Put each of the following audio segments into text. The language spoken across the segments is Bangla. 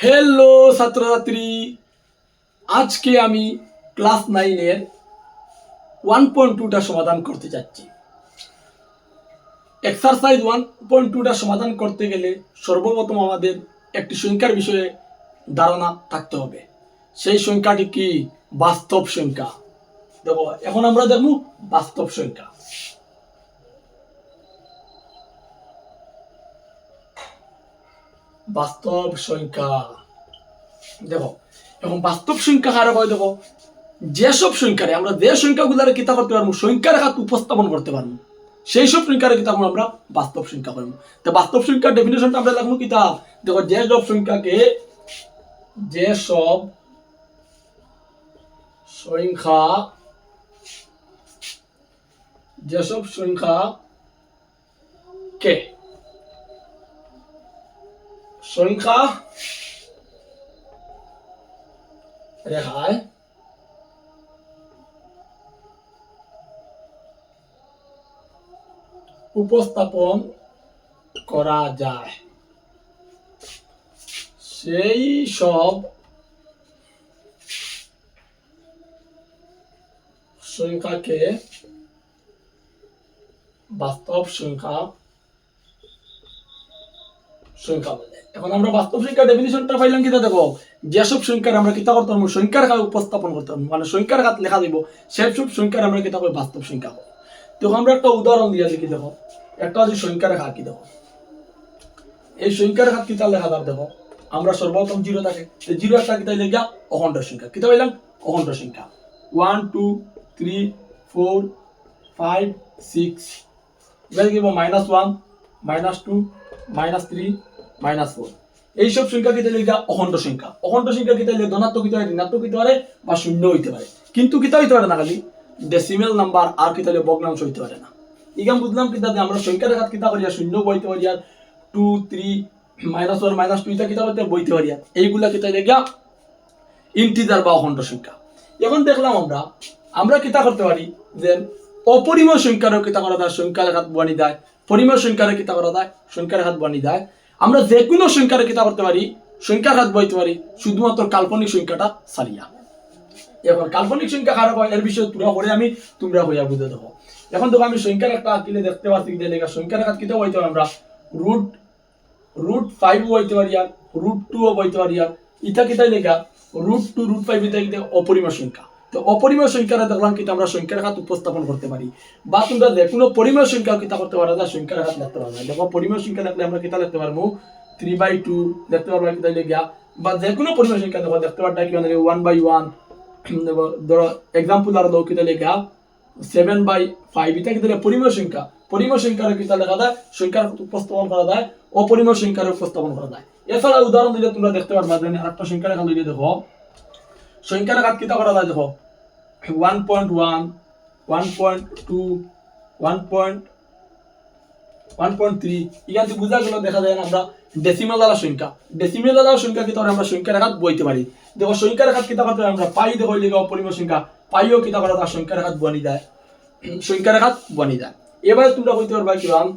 হ্যালো ছাত্রছাত্রী। আজকে আমি ক্লাস নাইনের ওয়ান পয়েন্ট টুটা সমাধান করতে যাচ্ছি এক্সারসাইজ ওয়ান পয়েন্ট টুটা সমাধান করতে গেলে সর্বপ্রথম আমাদের একটি সংখ্যার বিষয়ে ধারণা থাকতে হবে। সেই সংখ্যাটি কি? বাস্তব সংখ্যা। দেখো, এখন আমরা দেখব বাস্তব সংখ্যা। বাস্তব সংখ্যা। দেখো, এখন বাস্তব সংখ্যা কারও হয় দেখো, যেসব সংখ্যারে আমরা যে সংখ্যাগুলারে কিতা করতে পারব, সংখ্যার হাত উপস্থাপন করতে পারব সেই সব সংখ্যারে কিতা করব আমরা বাস্তব সংখ্যা করব তো বাস্তব সংখ্যার ডেফিনেশনটা আমরা লাগবো কিতা দেখো যে সব সংখ্যাকে যে সব সংখ্যা, যেসব সংখ্যা কে সংখ্যা? রেখায় উপস্থাপন করা যায়। সেই সব সংখ্যাকে বাস্তব সংখ্যা সংখ্যা বলে। এখন আমরা বাস্তব সংখ্যা ডেফিনিশনটা পাইলাম কিতা দেখো? যেসব সংখ্যার আমরা কিতা করতে পারব সংখ্যার কাজ উপস্থাপন করতে পারব মানে সংখ্যার কাজ লেখা দিব সেই সব সংখ্যার আমরা কিতা করি বাস্তব সংখ্যা বলি দেখো, আমরা একটা উদাহরণ দিয়ে দেখি দেখো? একটা হচ্ছে সংখ্যার রেখা কি দেখো? এই সংখ্যার রেখা কিতা লেখা তার দেখো? আমরা সর্বপ্রথম জিরো থাকে। জিরো একটা কিতা লেখা অখণ্ড সংখ্যা। কিতা পাইলাম? অখণ্ড সংখ্যা। One two three four five six এবার কি minus one minus two minus three minus four এইসব সংখ্যা কিতা লেখা অখণ্ড সংখ্যা। অখণ্ড সংখ্যা কিতা লেখা ধনাত্মক হইতে পারে ঋণাত্মক হইতে পারে বা শূন্য হইতে পারে। কিন্তু কিতা হইতে পারে না খালি। ডেসিমেল নাম্বার আর কিতা হলে ভগ্নাংশ হইতে পারে না। ইগাম বুঝলাম কিতা আমরা সংখ্যা রেখাত কিতা করিয়া শূন্য বইতে পারি আর two three minus one minus two ইটা কিতা হইতে বইতে পারি আর এইগুলা কিতা লেখা ইন্টিজার বা অখণ্ড সংখ্যা। এখন দেখলাম আমরা আমরা কিতা করতে পারি যে অপরিমেয় সংখ্যারও কিতা করা যায়, সংখ্যার হাত বানি দেয় পরিমেয় সংখ্যারে কিতা করা যায়, সংখ্যার হাত বানি দেয় আমরা যে কোনো সংখ্যারে কিতা করতে পারি, সংখ্যার হাত বইতে পারি, শুধুমাত্র কাল্পনিক সংখ্যাটা সারিয়া এখন কাল্পনিক সংখ্যা কারও হয়, এর বিষয়ে তুরা করে আমি, তোমরা হইয়া বুঝে দেবো এখন দেখো আমি সংখ্যার একটা কিলে দেখতে পাচ্ছি যে লেখা সংখ্যার একটা কিতা হইতে আমরা। রুট রুট ফাইভ হইতে পারি আর, রুট টু বইতে পারি আর। ইটা কিতাই লেখা, রুট টু রুট ফাইভ ইটা কিতা অপরিমেয় সংখ্যা। তো অপরিমেয় সংখ্যাটা দেখলাম কিন্তু আমরা সংখ্যার হাত উপস্থাপন করতে পারি। বা তোমরা যে কোনো পরিমেয় সংখ্যা কিতা করতে পারা যায় সংখ্যার হাত লিখতে পারা। যায় দেখো, পরিমেয় সংখ্যা লিখলে আমরা কিতা লিখতে পারব? থ্রি বাই টু দেখতে পারব কিতা লেখা বা যে কোনো পরিমেয় সংখ্যা দেখো, দেখতে পারটা কি মানে ওয়ান বাই ওয়ান ধরো এক্সাম্পল আর দাও কিতা লেখা সেভেন বাই ফাইভ এটা কিন্তু পরিমেয় সংখ্যা? পরিমেয় সংখ্যার কিতা লেখা যায়, সংখ্যার উপস্থাপন করা যায়, অপরিমেয় সংখ্যার উপস্থাপন করা যায়। এছাড়া উদাহরণ দিলে তোমরা দেখতে পারবা যে, আরেকটা সংখ্যা রেখা দিলে দেখো। সংখ্যা রেখা কিতা করা যায় দেখো। One point one one point two one point one point three এখান থেকে বোঝা গেল দেখা যায় না আমরা ডেসিমেল দ্বারা সংখ্যা। ডেসিমেল দ্বারা সংখ্যা করে আমরা সংখ্যা রেখাত বইতে পারি। দেখো সংখ্যা রেখাত কিতা করতে আমরা পাই দেখো লিখে অপরিমেয় সংখ্যা। পাইও কিতা করা তার সংখ্যা রেখাত বনি দেয় সংখ্যা রেখাত বনি দেয় এবারে তোমরা কইতে পারবা কিরাম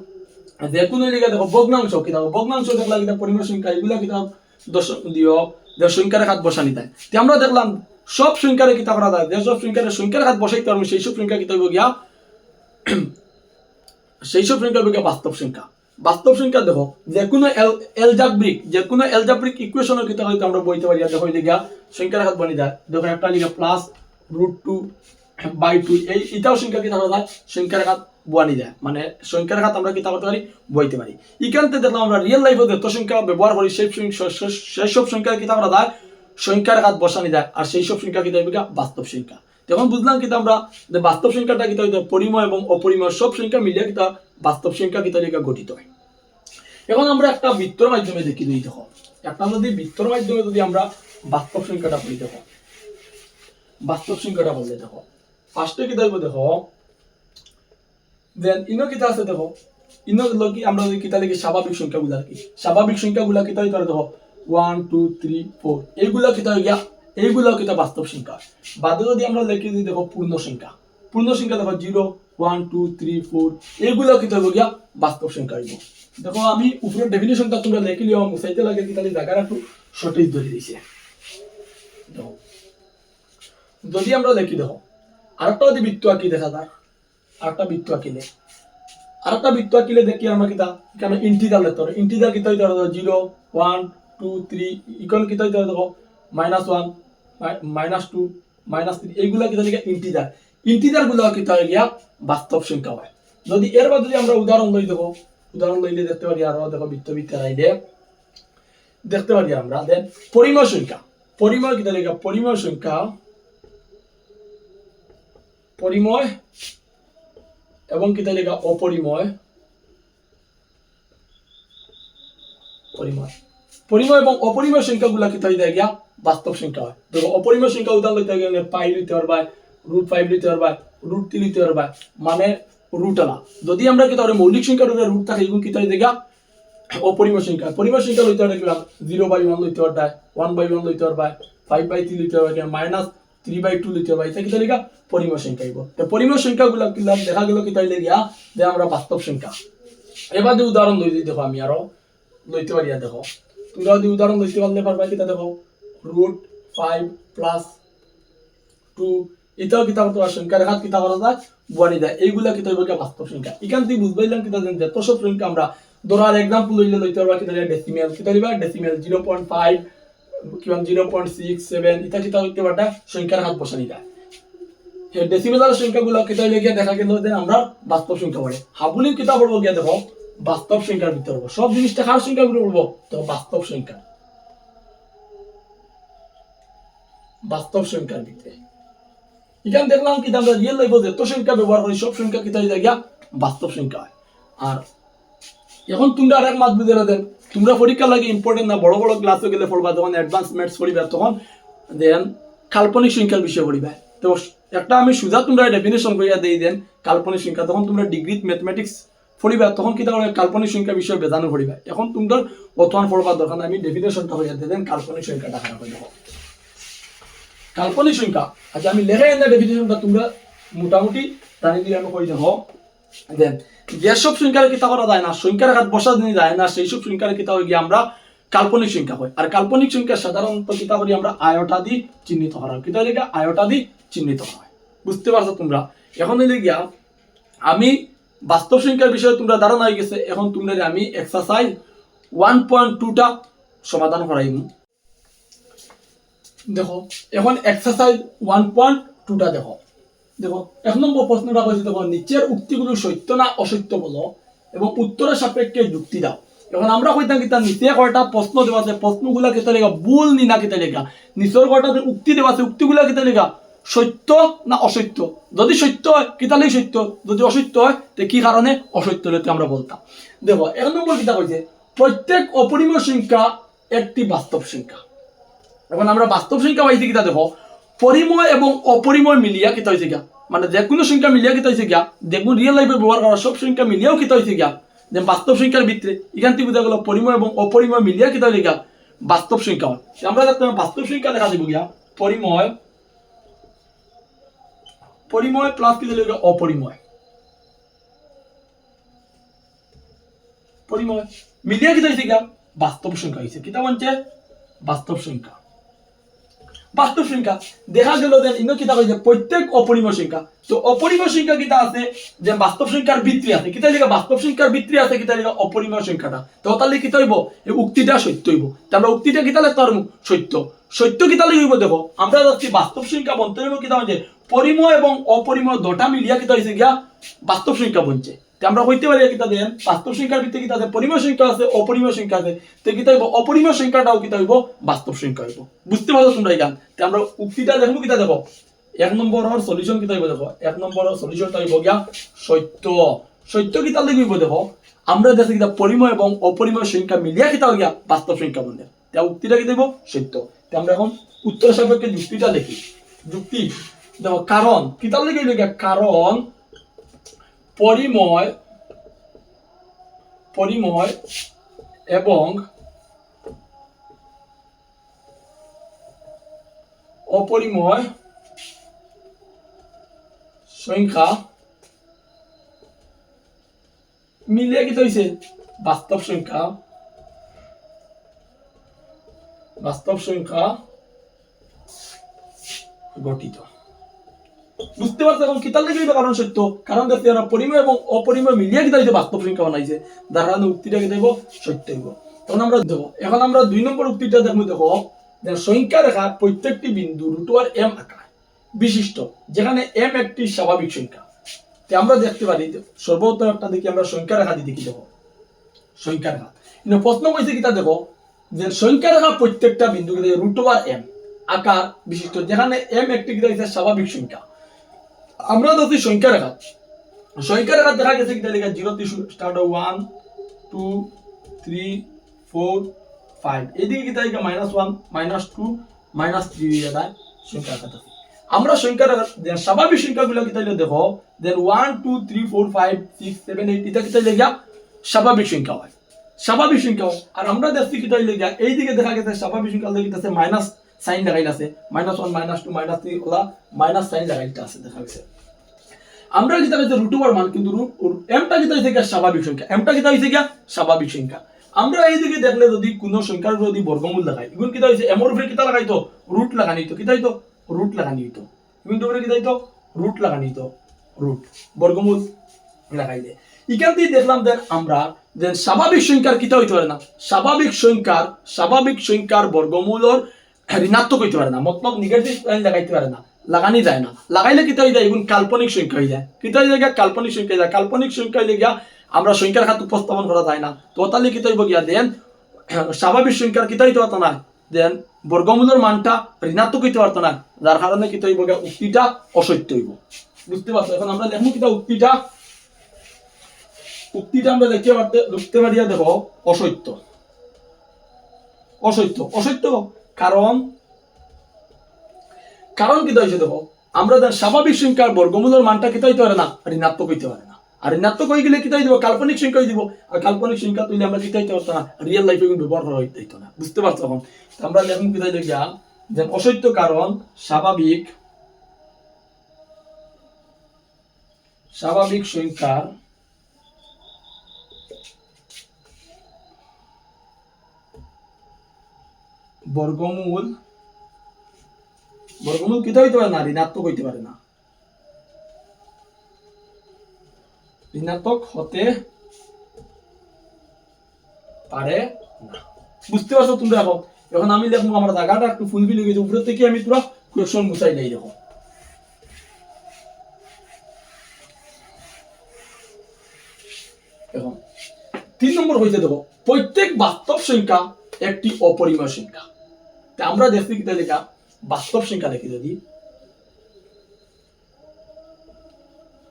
যে কোনো লিখে দেখো ভগ্নাংশ কিতা, ভগ্নাংশ দেখলা কিতা পরিমেয় সংখ্যা, এগুলা কিতা দশক দিও যে সংখ্যা হাত বসানি দেয় তে আমরা দেখলাম, সব সংখ্যারে কিতা করা যায় যে সব সংখ্যারে সংখ্যা হাত বসাইতে পারব, সেই সব সংখ্যা কিতা গিয়া, সেই সব সংখ্যা গিয়া বাস্তব সংখ্যা বাস্তব সংখ্যা দেখো যে কোনো এলজাব্রিক যে কোনো এলজাব্রিক ইকুয়েশনের কিতা হয়তো আমরা বইতে পারি দেখো এই দিকে সংখ্যা হাত বনি যায়। দেখো একটা লিখে plus root two by two এই এটাও সংখ্যা কিতা করা যায় সংখ্যা রেখাত বনি যায়। মানে সংখ্যা রেখাত আমরা কিতা করতে পারি বইতে পারি। থেকে দেখলাম আমরা রিয়েল লাইফে যত সংখ্যা ব্যবহার করি সেই সেই সব সংখ্যা কিতা করা যায় সংখ্যার হাত বসানি যায় আর সেই সব সংখ্যা হইবে গিয়া বাস্তব সংখ্যা। তখন বুঝলাম কিন্তু আমরা যে বাস্তব সংখ্যাটা কিতা হইতে পরিময় এবং অপরিময় সব সংখ্যা মিলিয়ে কিতা বাস্তব সংখ্যা কিতা লেখা গঠিত হয়। এখন আমরা একটা বৃত্তর মাধ্যমে দেখি দিই দেখো। একটা যদি বৃত্তর মাধ্যমে যদি আমরা বাস্তব সংখ্যাটা পড়ি দেখো বাস্তব সংখ্যাটা বললে দেখো। ফার্স্টে কি দেখব দেখো দেন ইনো কিতা আছে দেখো ইনো কি, আমরা যদি কিতা লিখি স্বাভাবিক সংখ্যাগুলা কি। স্বাভাবিক সংখ্যাগুলা কিতা হইতে দেখো ওয়ান টু থ্রি ফোর এইগুলা কিতা হয়ে গিয়া এইগুলাও কিতা বাস্তব সংখ্যা। বাদে যদি আমরা লিখি দিই দেখো পূর্ণ সংখ্যা পূর্ণ সংখ্যা দেখো zero one two three four এইগুলাও কিতা হইব গিয়া বাস্তব সংখ্যা হইব। দেখো আমি উপরের ডেফিনেশনটা তোমরা লিখে লিও মুসাইতে লাগে কিতা জায়গা রাখো সঠিক ধরে দিছে। যদি আমরা দেখি দেখো আরেকটা যদি বৃত্ত আঁকি দেখা যায় আরেকটা বৃত্ত আঁকিলে। আরেকটা বৃত্ত আঁকিলে দেখি আমরা কিতা এখানে ইন্টিজার লেখতে হবে ইন্টিজার কিতা হইতে হবে জিরো ওয়ান টু থ্রি ইকন কিতা হইতে হবে দেখো minus one minus two minus three এইগুলা কিতা লিখে ইন্টিজার ইন্টিজারগুলো কিতা হয়ে গিয়া বাস্তব সংখ্যা হয়। যদি এর বাদ যদি আমরা উদাহরণ লই দেখো উদাহরণ লইলে দেখতে পারি আরও দেখো বৃত্ত বৃত্তের আইলে দেখতে পারি আমরা। দেন পরিময় সংখ্যা। পরিময় কিতা লিখা পরিময় সংখ্যা পরিময় এবং কিতা লেখা অপরিময়। পরিময়। পরিময় এবং অপরিময় সংখ্যাগুলা কিতা হইতে গিয়া? বাস্তব সংখ্যা হয়। দেখো অপরিময় সংখ্যা উদাহরণ লইতে গেলে পাই লইতে পারবা রুট ফাইভ লইতে পারবা রুট থ্রি লইতে পারবা মানে রুট আলা। যদি আমরা কিতা করে মৌলিক সংখ্যা উপরে রুট থাকে, এগুলো কিতা হইতে গিয়া? অপরিময় সংখ্যা। পরিময় সংখ্যা লইতে পারে কিলাম জিরো বাই ওয়ান লইতে পারবা ওয়ান বাই ওয়ান লইতে পারবা ফাইভ বাই থ্রি লইতে পারবা মাইনাস থ্রি বাই টু লইতে পারবা এটা কিতা লেখা পরিময় সংখ্যা আইব তো পরিময় সংখ্যাগুলো কিলাম দেখা গেল কিতা হইলে গিয়া যে আমরা বাস্তব সংখ্যা। এবার যে উদাহরণ লই দেখো আমি আরও লইতে পারি দেখো। তোমরা যদি উদাহরণ লইতে পারলে পারবা কিতা দেখো? রুট ফাইভ প্লাস টু এটাও কিতা করতে পারে সংখ্যা রেখা কিতা করা যায়? বুয়ানি এইগুলা কিতা হইব গিয়া বাস্তব সংখ্যা। এখান থেকে বুঝবাইলাম কিতা জানি যত সব সংখ্যা আমরা ধরার এক্সাম্পল লইলে লইতে পারবা কিতা ডেসিমেল কিতা দিবা ডেসিমেল জিরো পয়েন্ট ফাইভ কিমান জিরো পয়েন্ট সিক্স সেভেন ইটা পারটা সংখ্যার হাত বসানি যায় ডেসিমেলার সংখ্যাগুলো কিতা হইলে দেখা গেল যে আমরা বাস্তব সংখ্যা পড়ে হাবুলি কিতা পড়ব গিয়া দেখো বাস্তব সংখ্যার ভিতরে পড়ব সব জিনিসটা কার সংখ্যাগুলো পড়ব তো বাস্তব সংখ্যা। বাস্তব সংখ্যার ভিতরে এখানে দেখলাম কি আমরা রিয়েল লাইফে যত সংখ্যা ব্যবহার করি সব সংখ্যা কিতা গিয়া বাস্তব সংখ্যা হয়। আর এখন তোমরা আর মাত বুঝে দেন তোমরা পরীক্ষা লাগে ইম্পর্টেন্ট না, বড় বড় ক্লাসে গেলে পড়বা, তখন অ্যাডভান্স ম্যাথস পড়িবা, তখন দেন কাল্পনিক সংখ্যার বিষয়ে পড়িবা। তো একটা আমি সুজা তোমরা ডেফিনেশন করিয়া দিয়ে দেন কাল্পনিক সংখ্যা। তখন তোমরা ডিগ্রি ম্যাথমেটিক্স পড়িবা, তখন কি তাহলে কাল্পনিক সংখ্যা বিষয়ে বেজানো পড়িবা। এখন তোমরা বর্তমান পড়বার দরকার আমি ডেফিনেশনটা দিয়ে দেন কাল্পনিক সংখ্যাটা খারাপ হয়ে কাল্পনিক সংখ্যা আচ্ছা আমি লেখা এনে ডেফিনেশনটা তোমরা মোটামুটি দিয়ে আমি কই দেখো দেন যেসব সংখ্যার কিতা করা যায় না সংখ্যার হাত বসা দিনে যায় না, সেই সব সংখ্যার কিতা গিয়ে আমরা কাল্পনিক সংখ্যা হয়। আর কাল্পনিক সংখ্যা সাধারণত কিতা করি আমরা আয়টা দিয়ে চিহ্নিত করা হয়। কিতা লেগে আয়টা দিয়ে চিহ্নিত হয়। বুঝতে পারছ তোমরা? এখন এলে গিয়া আমি বাস্তব সংখ্যার বিষয়ে তোমরা ধারণা হয়ে গেছে, এখন তোমরা আমি এক্সারসাইজ ওয়ান পয়েন্ট টুটা সমাধান করাইম। দেখো, এখন এক্সারসাইজ ওয়ান পয়েন্ট টুটা দেখো। দেখো এক নম্বর প্রশ্নটা কইছে দেখো নিচের উক্তিগুলো সত্য না অসত্য বলো? এবং উত্তরের সাপেক্ষে যুক্তি দাও। এখন আমরা কইতাম কি তার নিচে কয়টা প্রশ্ন দেওয়া আছে প্রশ্নগুলা কেতে লেখা? ভুল নি না কেতে লেখা? নিচের কয়টা উক্তি দেওয়া আছে, উক্তিগুলা কেতে লেখা? সত্য না অসত্য? যদি সত্য হয় কিতালেই সত্য? যদি অসত্য হয়, তো কি কারণে অসত্য আমরা বলতাম? দেখো এক নম্বর কিতা কইছে প্রত্যেক অপরিমেয় সংখ্যা একটি বাস্তব সংখ্যা। এখন আমরা বাস্তব সংখ্যা পাইছি কিতা, দেখো পরিময় এবং অপরিময় মিলিয়া কিতা হয়েছে গিয়া? মানে যে কোনো সংখ্যা মিলিয়া কিতা হয়েছে গিয়া দেখুন রিয়েল লাইফে ব্যবহার করা সব সংখ্যা মিলিয়াও কিতা হয়েছে গিয়া। যে বাস্তব সংখ্যার ভিতরে এখান থেকে বোঝা গেল পরিময় এবং অপরিময় মিলিয়া কিতা হয়েছে গিয়া বাস্তব সংখ্যা হয়। আমরা বাস্তব সংখ্যা দেখা দিব গিয়া, পরিময় পরিময় প্লাস কি দিলে অপরিময়। পরিময়, মিলিয়া কিতা হয়েছে গিয়া? বাস্তব সংখ্যা হয়েছে কিতা বলছে বাস্তব সংখ্যা। বাস্তব সংখ্যা। দেখা গেল যে ইনো কিতা কইছে প্রত্যেক অপরিময় সংখ্যা। তো অপরিময় সংখ্যা কিতা আছে যে বাস্তব সংখ্যার ভিত্তি আছে। কিতা লিখা বাস্তব সংখ্যার ভিত্তি আছে কিতা লিখা অপরিময় সংখ্যাটা। তো তাহলে কিতা হইব এই উক্তিটা সত্য হইব। তা আমরা উক্তিটা কিতা লিখতে সত্য। সত্য কিতা লিখব দেখো। আমরা যাচ্ছি বাস্তব সংখ্যা বলতে হইব কিতা হচ্ছে পরিময় এবং অপরিময় দুটা মিলিয়া কিতা হইছে গিয়া বাস্তব সংখ্যা বলছে আমরা কইতে পারি কিতা দেন বাস্তব সংখ্যার ভিত্তি কিতা আছে পরিময় সংখ্যা আছে, অপরিময় সংখ্যা আছে, তে কিতা হইব অপরিময় সংখ্যাটাও কিতা হইব? বাস্তব সংখ্যা হইব। বুঝতে পারছ তোমরা এখান তে আমরা উক্তিটা দেখব, কিতা দেখো এক নম্বরের সলিউশন কিতা হইব দেখো? এক নম্বরের সলিউশনটা হইব গিয়া সত্য। সত্য কিতা লিখব দেখো? আমরা দেখি কিতা পরিময় এবং অপরিময় সংখ্যা মিলিয়া কিতা হইয়া বাস্তব সংখ্যা বন্ধে। তে উক্তিটা কি দেব সত্য। তে আমরা এখন উত্তর সাপেক্ষে যুক্তিটা দেখি। যুক্তি। দেখো, কারণ। কিতা লিখে লিখে কারণ পরিময় পরিময় এবং অপরিময় সংখ্যা মিলিয়ে কি হয়েছে বাস্তব সংখ্যা। বাস্তব সংখ্যা গঠিত। বুঝতে পারছ এখন কিতার লেগে এটা কারণ সত্য। কারণ দেখতে আমরা পরিমেয় এবং অপরিমেয় মিলিয়ে কিতা হইতে বাস্তব সংখ্যা বানাইছে? যার কারণে উক্তিটা কি দেব সত্য হইব। তখন আমরা দেখো এখন আমরা দুই নম্বর উক্তিটা দেখব, দেখো, যে সংখ্যা রেখা প্রত্যেকটি বিন্দু রুটোয়ার এম আকার বিশিষ্ট, যেখানে এম একটি স্বাভাবিক সংখ্যা। তে আমরা দেখতে পারি, যে সর্বপ্রথম একটা দেখি, আমরা সংখ্যা রেখা দিয়ে দেখি, দেখো। সংখ্যা রেখা। কিন্তু প্রশ্ন কইছে কিতা দেখো, যে সংখ্যা রেখা প্রত্যেকটা বিন্দু রুট ওভার এম আকার বিশিষ্ট, যেখানে এম একটি কিতা স্বাভাবিক সংখ্যা। আমরা যদি সংখ্যা রেখা। সংখ্যা রেখা দেখা গেছে কিতা লেখা জিরো থেকে start one two three four five এদিকে কিতা লেখা minus one minus two minus three হয়ে যায় সংখ্যা রেখা আমরা সংখ্যা রেখা স্বাভাবিক সংখ্যাগুলো কিতা হইল দেখো then one two three four five six seven eight এটা কিতা লেখা স্বাভাবিক সংখ্যা হয়। স্বাভাবিক সংখ্যা হয়। আর আমরা দেখছি কিতা হইলে গিয়া এই দিকে দেখা গেছে স্বাভাবিক সংখ্যা লিখতেছে মাইনাস সাইন লাগাইল আছে minus one minus two minus three OLA minus sign লাগাইলটা আছে দেখা গেছে। আমরা যেটা হচ্ছে রুট ওভার মান কিন্তু এমটা যেটা হয়েছে গিয়া স্বাভাবিক সংখ্যা? এমটা যেটা হয়েছে গিয়া স্বাভাবিক সংখ্যা? আমরা এই দিকে দেখলে যদি কোনো সংখ্যার যদি বর্গমূল লাগাই এগুন কিতা হয়েছে এমর উপরে কিতা লাগাইতো রুট লাগানি হইতো। কিতা হইতো? রুট লাগানি হইতো। এগুন উপরে কিতা হইতো? রুট লাগানি হইতো। রুট বর্গমূল লাগাইলে এখান থেকে দেখলাম দেন আমরা যে স্বাভাবিক সংখ্যার কিতা হইতে পারে না? স্বাভাবিক সংখ্যার স্বাভাবিক সংখ্যার বর্গমূলর ঋণাত্মক হইতে পারে না। মতলব নেগেটিভ লাইন লাগাইতে পারে না। লাগানি যায় না। লাগাইলে কিতা হয়ে যায়? এগুন কাল্পনিক সংখ্যা হয়ে যায়। কিতা হয়ে যায় কাল্পনিক সংখ্যা হয়ে যায়। কাল্পনিক সংখ্যা হইলে গিয়া, আমরা সংখ্যার খাত উপস্থাপন করা যায় না। তো তাহলে কিতা হইব গিয়া? দেন স্বাভাবিক সংখ্যার কিতা হইতে পারতো না দেন বর্গমূলের মানটা ঋণাত্মক হইতে পারতো না যার কারণে কিতা হইব গিয়া? উক্তিটা অসত্য হইব। বুঝতে পারছ? এখন আমরা লেখবো কিতা উক্তিটা উক্তিটা আমরা দেখতে পারতে লিখতে পারিয়া দেখো, অসত্য। অসত্য। অসত্য। কারণ কারণ কি হয়েছে দেখো, আমরা দেখ স্বাভাবিক সংখ্যার বর্গমূলের মানটা কিতা হইতে পারে না? ঋণাত্মক হইতে পারে না। আর ঋণাত্মক হয়ে গেলে কিতা দিব? কাল্পনিক সংখ্যা দিব। আর কাল্পনিক সংখ্যা তুলে আমরা কিতা হইতে পারতাম না? রিয়েল লাইফে কিন্তু ব্যবহার করা হইতে না। বুঝতে পারছ এখন? আমরা লেখুন কিতা দেখিয়া যে অসত্য কারণ স্বাভাবিক স্বাভাবিক সংখ্যার বর্গমূল বর্গমূল কিতা হইতে পারে না হইতে পারে না। ঋণাত্মক হতে পারে না। বুঝতে পারছ এখন? আমি দেখব আমার জায়গাটা একটু ফুল ফিল গেছে উপরে থেকে আমি পুরো মুছাই নাই দেখো। এখন তিন নম্বর দেখো, প্রত্যেক বাস্তব সংখ্যা একটি অপরিমেয় সংখ্যা। আমরা দেখছি কিতা লেখা বাস্তব সংখ্যা দেখি যদি।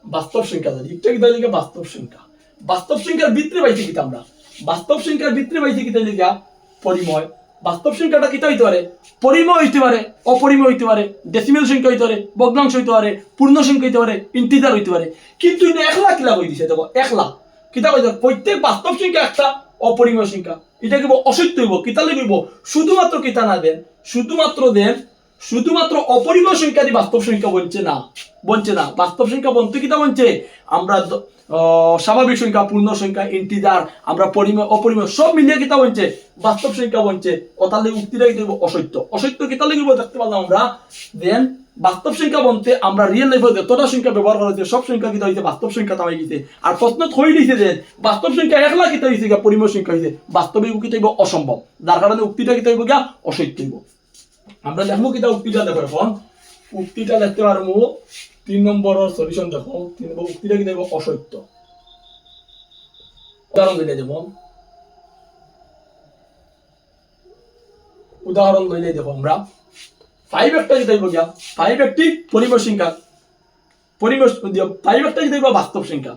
বাস্তব সংখ্যা যদি, একটা কিতা লেখা বাস্তব সংখ্যা। বাস্তব সংখ্যার ভিতরে পাইছি কিতা আমরা বাস্তব সংখ্যার ভিতরে পাইছি কিতা লেখা? পরিময়। বাস্তব সংখ্যাটা কিতা হইতে পারে? পরিময় হইতে পারে, অপরিময় হইতে পারে ডেসিমেল সংখ্যা হইতে পারে, ভগ্নাংশ হইতে পারে, পূর্ণ সংখ্যা হইতে পারে ইন্টিজার হইতে পারে। কিন্তু একলা কিলা কই দিছে, দেখো, একলা। কিতা কইছে প্রত্যেক বাস্তব সংখ্যা একটা, অপরিমেয় সংখ্যা। এটা কি অসত্য হইব কিতা লিখব শুধুমাত্র কিতা না দেন, শুধুমাত্র দেন শুধুমাত্র অপরিমেয় সংখ্যা দিয়ে বাস্তব সংখ্যা বলছে না বলছে না। বাস্তব সংখ্যা বলতে কিতা বলছে? আমরা স্বাভাবিক সংখ্যা, পূর্ণ সংখ্যা ইন্টিজার আমরা পরিমেয় অপরিমেয় সব মিলিয়ে কিতা বলছে? বাস্তব সংখ্যা বলছে। ও তাহলে উক্তিটা কি দেবো অসত্য অসত্য কিতা লিখব দেখতে পারলাম আমরা। দেন বাস্তব সংখ্যা বলতে আমরা রিয়েল লাইফে যতটা সংখ্যা ব্যবহার করা হয়েছে, সব সংখ্যা কিতা হয়েছে বাস্তব সংখ্যা তামাই গেছে। আর প্রশ্ন থই দিছে যে, বাস্তব সংখ্যা এক লাখ কিতা হয়েছে পরিমেয় সংখ্যা হয়েছে বাস্তবে উক্তিটা হইব অসম্ভব। যার কারণে উক্তিটা কিতা হইব গিয়া? অসত্য হইব। আমরা দেখব কিতা উক্তিটা দেখো এখন উক্তিটা দেখতে পারব, তিন নম্বরের সলিউশন দেখো। তিন নম্বর উক্তিটা কি দেখব অসত্য। উদাহরণ দিলে দেব উদাহরণ লইলে দেখো আমরা। ফাইভ একটা কি দেখব গিয়া? ফাইভ একটি পরিমেয় সংখ্যা। পরিমেয় ফাইভ একটা দেখব? বাস্তব সংখ্যা।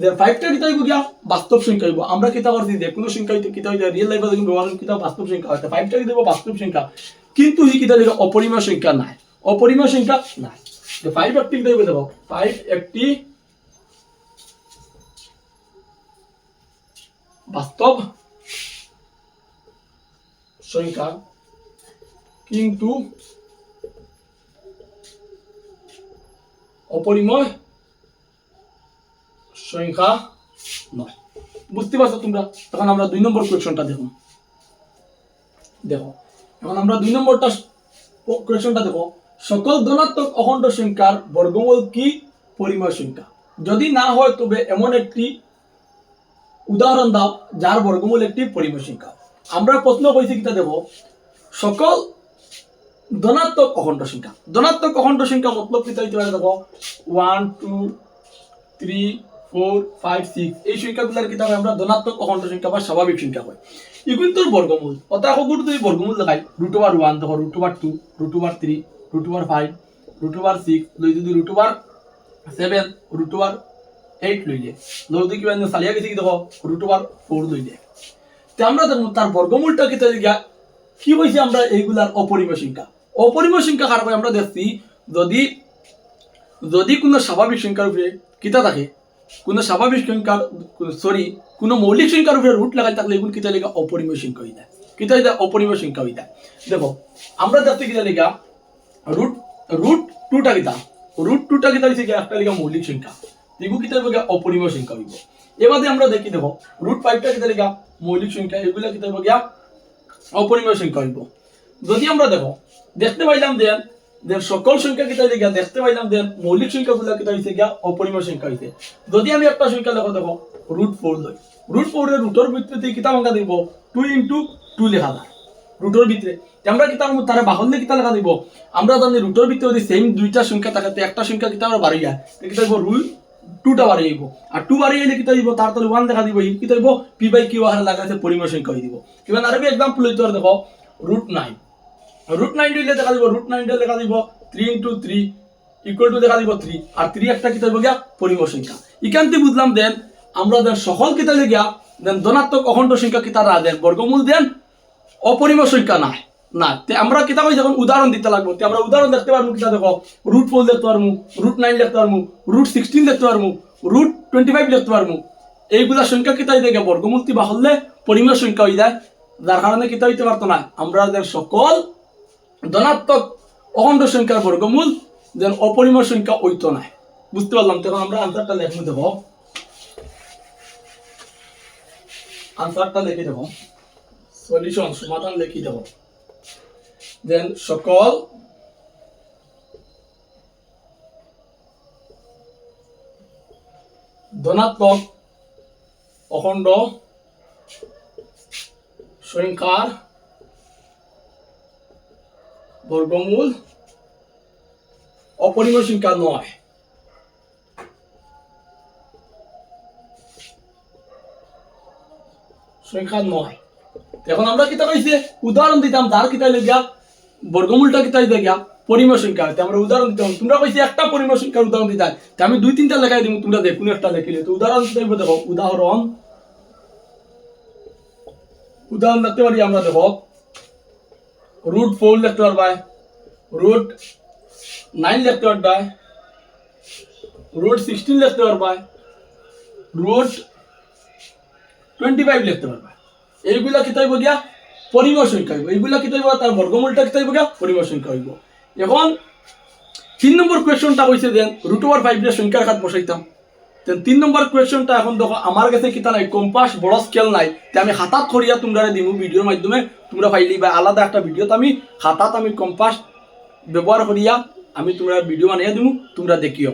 যে ফাইভটা কিতা গিয়া? বাস্তব সংখ্যা হইব। আমরা কিতা করছি যে কোনো সংখ্যা কিতা রিয়েল লাইফে বাস্তব সংখ্যা হয়। ফাইভটা কি দেখব? বাস্তব সংখ্যা। কিন্তু এই কিতা দেখো অপরিমেয় সংখ্যা নাই। অপরিমেয় সংখ্যা নাই। ফাইভ একটি কিতা হইব ফাইভ একটি বাস্তব সংখ্যা। কিন্তু অপরিময় সংখ্যা নয়। বুঝতে পারছ তোমরা? তখন আমরা দুই নম্বর কোয়েশনটা দেখো। দেখো। এখন আমরা দুই নম্বরটা কোয়েশনটা দেখো। সকল ধনাত্মক অখণ্ড সংখ্যার বর্গমূল কি? পরিমেয় সংখ্যা। যদি না হয়, তবে এমন একটি উদাহরণ দাও, যার বর্গমূল একটি পরিমেয় সংখ্যা। আমরা প্রশ্ন করেছি কিটা দেব সকল ধনাত্মক অখণ্ড সংখ্যা। ধনাত্মক অখণ্ড সংখ্যা মতলব কিটা হইতে পারে দেখো? One two three four five six এই সংখ্যাগুলোর কিতাব আমরা ধনাত্মক অখণ্ড সংখ্যা বা স্বাভাবিক সংখ্যা হয় এগুলো তোর বর্গমূল অর্থাৎ সকল তুই বর্গমূল দেখাই। রুট ওভার ওয়ান দেখো root over two root over three root over five root over six লই যদি root over seven root over eight লইলে লই যদি কিবা চালিয়া গেছে কি দেখো রুট ওভার ফোর লইলে তে আমরা দেখো তার বর্গমূলটা কি তাই গিয়া কি হয়েছে আমরা এইগুলার অপরিমেয় সংখ্যা। অপরিমেয় সংখ্যা কার হয়, আমরা দেখছি, যদি যদি কোনো স্বাভাবিক সংখ্যার উপরে কিতা থাকে কোনো স্বাভাবিক সংখ্যার সরি কোনো মৌলিক সংখ্যার উপরে রুট লাগাই থাকলে এগুলো কিতা লেখা অপরিমেয় সংখ্যা হইতা কিতা হইতা অপরিমেয় সংখ্যা হইতা দেখো, আমরা দেখতে কিতা লেখা রুট রুট টুটা কিতা রুট টুটা কিতা হইছে একটা লেখা মৌলিক সংখ্যা। এগুলো কিতা হইব অপরিমেয় সংখ্যা হইব? এবারে আমরা দেখি, দেখো রুট ফাইভটা কিতা লেখা মৌলিক সংখ্যা, এগুলা কিতা হইব অপরিমেয় সংখ্যা হইব? যদি আমরা দেখো, দেখতে পাইলাম দেন যে সকল সংখ্যা কিতা হইছে গিয়া, দেখতে পাইলাম দেন মৌলিক সংখ্যাগুলো কিতা হইছে গিয়া অপরিমেয় সংখ্যা হইছে। যদি আমি একটা সংখ্যা লেখো দেখো রুট ফোর লই রুট ফোরের রুটর ভিতরে কিতা সংখ্যা দিব? টু ইন্টু টু লেখা যায়। রুটর ভিতরে আমরা কিতা তারা বাহল্যে কিতা লেখা দিব? আমরা জানি রুটর ভিতরে যদি সেম দুইটা সংখ্যা থাকে, তে একটা সংখ্যা কিতা আমরা বাড়ি যায়। কিতা দিব রুট টুটা বাড়ি যাইব আর টু বাড়ি গেলে কিতা দিব তার তলে ওয়ান দেখা দিব। কিতা দিব পি বাই কিউ আহার লাগাইছে পরিমেয় সংখ্যা হয়ে দিব। কিবা আরবি এক্সাম্পল হইতে দেখো। রুট নাইন রুট নাইন দিলে দেখা দিব রুট নাইন লেখা দিব three into three equal to দেখা দিব থ্রি আর থ্রি একটা কিতা হইব গিয়া? পরিমেয় সংখ্যা। ইখান থেকে বুঝলাম দেন, আমরা দেন সকল কিতা লেগিয়া দেন ধনাত্মক অখণ্ড সংখ্যা কিতা না দেন বর্গমূল দেন অপরিমেয় সংখ্যা নাই না তে আমরা যখন উদাহরণ দিতে লাগবো, তে আমরা উদাহরণ দেখতে পারব কিতা দেখো রুট ফোর দেখতে পারব রুট নাইন দেখতে পারব রুট সিক্সটিন দেখতে পারব রুট টোয়েন্টি ফাইভ দেখতে পারব। এইগুলা সংখ্যা কিতা দেখে বর্গমূলটি বাহলে পরিমেয় সংখ্যা হয়ে যায়। যার কারণে কিতা হইতে পারতো না। আমরা সকল ধনাত্মক অখণ্ড সংখ্যার বর্গমূল, যেন অপরিমেয় সংখ্যা হইতো না বুঝতে পারলাম? তখন আমরা আনসারটা লেখবো দেখো আনসারটা লিখে দেবো। সলিউশন সমাধান লিখে দেবো। দেন সকল ধনাত্মক অখণ্ড সংখ্যার বর্গমূল অপরিমেয় সংখ্যা নয়। সংখ্যা নয়। এখন আমরা কিতা কইছে উদাহরণ দিতাম তার কিতা লেগিয়া? বর্গমূলটা কিতা দিতে গিয়া পরিমেয় সংখ্যা হইতে আমরা উদাহরণ দিতাম, তোমরা কইছে একটা পরিমেয় সংখ্যার উদাহরণ দিতে তে আমি দুই তিনটা লেখাই দিব তোমরা দেখুন একটা লেখিলে। তো উদাহরণ দিতে দেখো, উদাহরণ। উদাহরণ দেখতে পারি আমরা, দেখো। ফোর লিখতে পারবাই রুট নাইন লিখতে পারবাই রুট সিক্সটিন লিখতে পারবাই রুট টোয়েন্টি ফাইভ লিখতে পারবা এইগুলা কি তাইব গিয়া? পরিমেয় সংখ্যা হইব। এইগুলা কি তাইব তার বর্গমূলটা কি তাইব গিয়া? পরিমেয় সংখ্যা হইব। এখন তিন নম্বর কোয়েশনটা কইছে দেন রুট ওভার ফাইভ সংখ্যার খাত বসাইতাম। তিন নম্বর কোয়েশনটা এখন দেখো আমার কাছে কিতা নাই কম্পাস বড় স্কেল নাই। তে আমি হাতাত করিয়া তোমরা দিমু ভিডিওর মাধ্যমে। তোমরা পাইলি বা আলাদা একটা ভিডিওত আমি হাতাত আমি কম্পাস ব্যবহার করিয়া আমি তোমরা ভিডিও বানিয়ে দিমু তোমরা দেখিও